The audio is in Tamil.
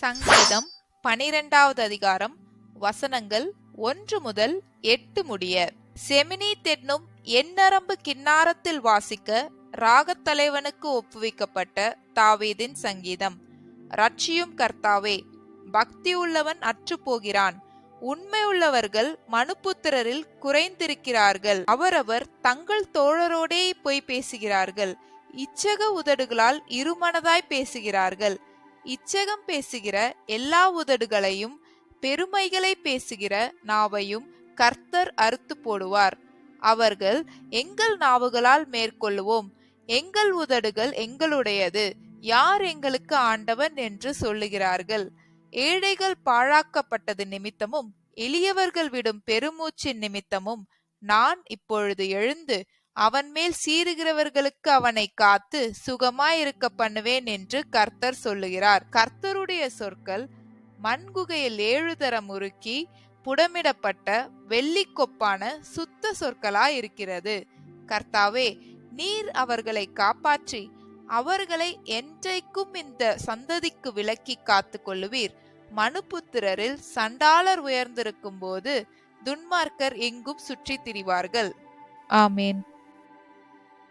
சங்கீதம் பனிரெண்டாவது அதிகாரம் வசனங்கள் ஒன்று முதல் எட்டு முடிய. செமினி தென்னும் எண்ணரம்பு கிண்ணாரத்தில் வாசிக்க ராகத் தலைவனுக்கு ஒப்புவிக்கப்பட்ட தாவீதின் சங்கீதம். ரட்சியும் கர்த்தாவே பக்தி உள்ளவன் அற்று போகிறான். உண்மையுள்ளவர்கள் மனுபுத்திரரில் குறைந்திருக்கிறார்கள். அவரவர் தங்கள் தோழரோடே போய் பேசுகிறார்கள். இச்சக உதடுகளால் இருமனதாய் பேசுகிறார்கள். இச்சகம் பேசுகிற எல்லா உதடுகளையும் பெருமைகளை பேசுகிற நாவையும் கர்த்தர் அறுத்து போடுவார். அவர்கள் எங்கள் நாவுகளால் மேற்கொள்ளுவோம். எங்கள் உதடுகள் எங்களுடையது. யார் எங்களுக்கு ஆண்டவன் என்று சொல்லுகிறார்கள். ஏழைகள் பாழாக்கப்பட்டது நிமித்தமும் எளியவர்கள் விடும் பெருமூச்சின் நிமித்தமும் நான் இப்பொழுது எழுந்து அவன் மேல் சீறுகிறவர்களுக்கு அவனை காத்து சுகமாயிருக்க பண்ணுவேன் என்று கர்த்தர் சொல்லுகிறார். கர்த்தருடைய சொற்கள் மண்குகையில் ஏழு தரம் உருக்கி புடமிடப்பட்ட வெள்ளி கொப்பான சுத்த சொற்களாய் இருக்கிறது கர்த்தாவே நீர் அவர்களை காப்பாற்றி அவர்களை என்றைக்கும் இந்த சந்ததிக்கு விலக்கி காத்து கொள்ளுவீர். மனுபுத்திரரில் சண்டாளர் உயர்ந்திருக்கும் போது துன்மார்க்கர் எங்கும் சுற்றித் திரிவார்கள். ஆமேன்.